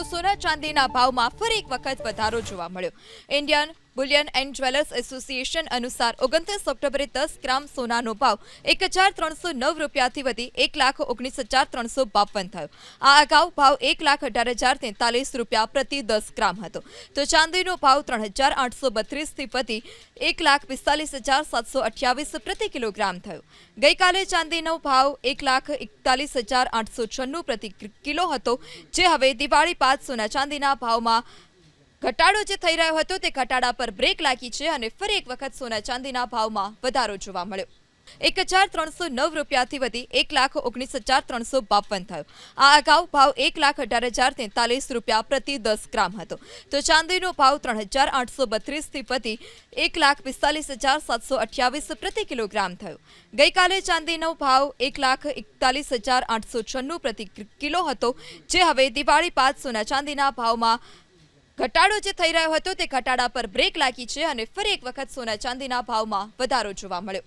તો સોના ચાંદીના ભાવમાં ફરી એક વખત વધારો જોવા મળ્યો. Indian bullion and jewellers association અનુસાર ઓગણત્રીસ ઓક્ટોબરે દસ ગ્રામ સોનાનો ભાવ એક હજાર ત્રણસો નવ રૂપિયાથી વધી એક લાખ ઓગણીસ હજાર ત્રણસો બાવન થયો. આ અગાઉ ભાવ એક લાખ અઢાર હજાર તેતાલીસ રૂપિયા પ્રતિ દસ ગ્રામ હતો. તો ચાંદીનો ભાવ ત્રણ હજાર આઠસો બત્રીસથી વધી એક લાખ પિસ્તાલીસ હજાર સાતસો અઠ્યાવીસ પ્રતિ કિલોગ્રામ થયો. ગઈકાલે ચાંદીનો ભાવ એક લાખ એકતાલીસ હજાર આઠસો છન્નું પ્રતિ કિલો હતો. જે હવે દિવાળી બાદ સોના ચાંદીના ભાવમાં ઘટાડો જે થઈ રહ્યો હતો તે ઘટાડા પર બ્રેક લાગી છે અને ફરી એક વખત સોના ચાંદીના ભાવમાં વધારો જોવા મળ્યો. એક હજાર ત્રણસો નવ રૂપિયાથી વધી એક લાખ ઓગણીસ હજાર ત્રણસો બાવન થયો. આ અગાઉ ભાવ એક લાખ અઢાર હજાર તેતાલીસ રૂપિયા પ્રતિ દસ ગ્રામ હતો. તો ચાંદીનો ભાવ ત્રણ હજાર આઠસો બત્રીસથી વધી એક લાખ પિસ્તાલીસ હજાર સાતસો અઠ્યાવીસ પ્રતિ કિલોગ્રામ થયો. ગઈકાલે ચાંદીનો ભાવ એક લાખ એકતાલીસ હજાર આઠસો છન્નું પ્રતિ કિલો હતો, જે હવે દિવાળી બાદ સોના ચાંદીના ભાવમાં ઘટાડો જે થઈ રહ્યો હતો તે ઘટાડા પર બ્રેક લાગી છે અને ફરી એક વખત સોના ચાંદીના ભાવમાં વધારો જોવા મળ્યો.